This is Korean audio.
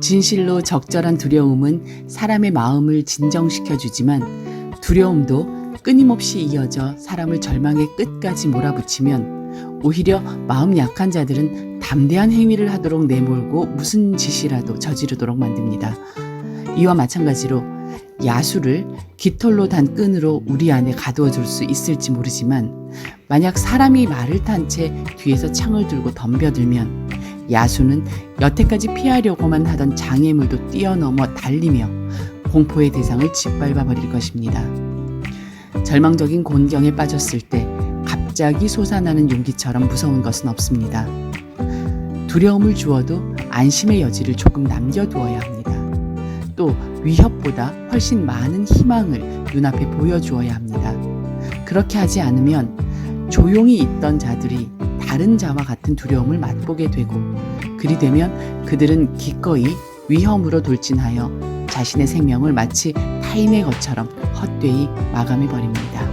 진실로 적절한 두려움은 사람의 마음을 진정시켜 주지만 두려움도 끊임없이 이어져 사람을 절망의 끝까지 몰아붙이면 오히려 마음 약한 자들은 담대한 행위를 하도록 내몰고 무슨 짓이라도 저지르도록 만듭니다. 이와 마찬가지로 야수를 깃털로 단 끈으로 우리 안에 가두어 줄 수 있을지 모르지만 만약 사람이 말을 탄 채 뒤에서 창을 들고 덤벼들면 야수는 여태까지 피하려고만 하던 장애물도 뛰어넘어 달리며 공포의 대상을 짓밟아 버릴 것입니다. 절망적인 곤경에 빠졌을 때 갑자기 솟아나는 용기처럼 무서운 것은 없습니다. 두려움을 주어도 안심의 여지를 조금 남겨두어야 합니다. 또 위협보다 훨씬 많은 희망을 눈앞에 보여주어야 합니다. 그렇게 하지 않으면 조용히 있던 자들이 다른 자와 같은 두려움을 맛보게 되고 그리 되면 그들은 기꺼이 위험으로 돌진하여 자신의 생명을 마치 타인의 것처럼 헛되이 마감해 버립니다.